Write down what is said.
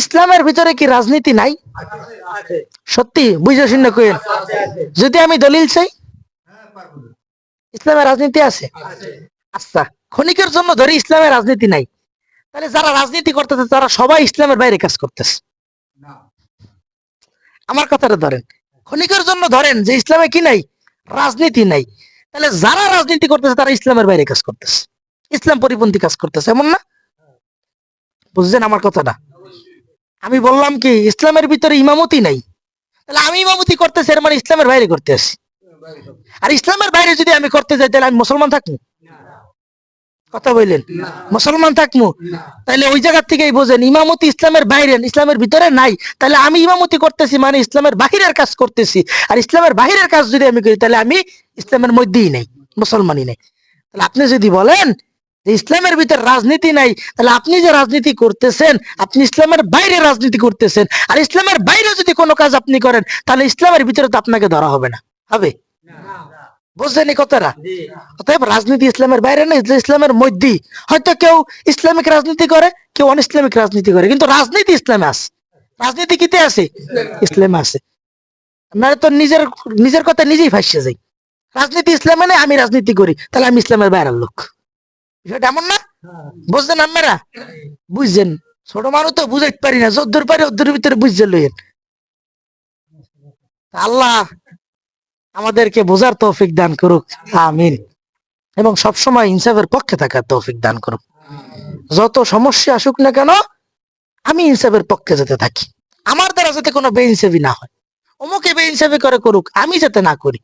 ইসলামের ভিতরে কি রাজনীতি নাই? সত্যি, বুঝে শুনে কইেন। যদি আমি দলিল চাই? ইসলামের রাজনীতি আছে? আচ্ছা ক্ষণিকের জন্য ধরে ইসলামের রাজনীতি নাই। তাহলে যারা রাজনীতি করতেছে, তারা সবাই ইসলামের বাইরে কাজ করতেছে। আমার কথাটা ধরেন, ক্ষণিকের জন্য ধরেন যে ইসলামে কি নাই? রাজনীতি নাই। তাহলে যারা রাজনীতি করতেছে, তারা ইসলামের বাইরে কাজ করতেছে। ইসলাম পরিপন্থী কাজ করতেছে, এমন না? বুঝছেন আমার কথাটা? আমি বললাম কি, ইসলামের ভিতরে ইমামতি নাই। তাহলে আমি ইমামতি করতেছি, এর মানে ইসলামের বাইরে করতে আসি আর ইসলামের বাইরে যদি আমি করতে যাই, তাহলে আমি মুসলমান থাকব কথা বললেন? মুসলমান থাকব তাহলে ওই জায়গা থেকেই বোঝেন, ইমামতি ইসলামের বাইরে, ইসলামের ভিতরে নাই। তাহলে আমি ইমামতি করতেছি মানে ইসলামের বাহিরের কাজ করতেছি। আর ইসলামের বাহিরের কাজ যদি আমি করি, তাহলে আমি ইসলামের মধ্যেই নেই, মুসলমানই নেই। তাহলে আপনি যদি বলেন ইসলামের ভিতরে রাজনীতি নাই তাহলে আপনি যে রাজনীতি করতেছেন আপনি ইসলামের বাইরে রাজনীতি করতেছেন আর ইসলামের বাইরে যদি কোনো কাজ আপনি করেন তাহলে ইসলামের ভিতরে তো আপনাকে ধরা হবে না। হবে? বুঝলেন কথাটা? অতএব রাজনীতি ইসলামের বাইরে না ইসলামের মধ্যেই। হয়তো কেউ ইসলামিক রাজনীতি করে কেউ অন ইসলামিক রাজনীতি করে কিন্তু রাজনীতি ইসলামে আছে। রাজনীতি কিতে আছে? ইসলামে আছে। আপনারা তো নিজের নিজের কথা নিজেই ফাঁসিয়ে যাই। রাজনীতি ইসলামে নেই আমি রাজনীতি করি তাহলে আমি ইসলামের বাইরের লোক। বিষয়টা এমন না? বুঝছেন আপনারা? বুঝছেন? ছোট মানুষ তো বুঝাইতে পারি না যদ্দুর পারি ভিতরে বুঝছে লইয়েন। আল্লাহ আমাদেরকে বোঝার তৌফিক দান করুক আমিন। এবং সবসময় ইনসাফের পক্ষে থাকার তৌফিক দান করুক। যত সমস্যা আসুক না কেন আমি ইনসাফের পক্ষে যেতে থাকি। আমার দ্বারা যাতে কোনো বেইনসাফি না হয় অমুকে বেইনসাফি করে করুক আমি যাতে না করি।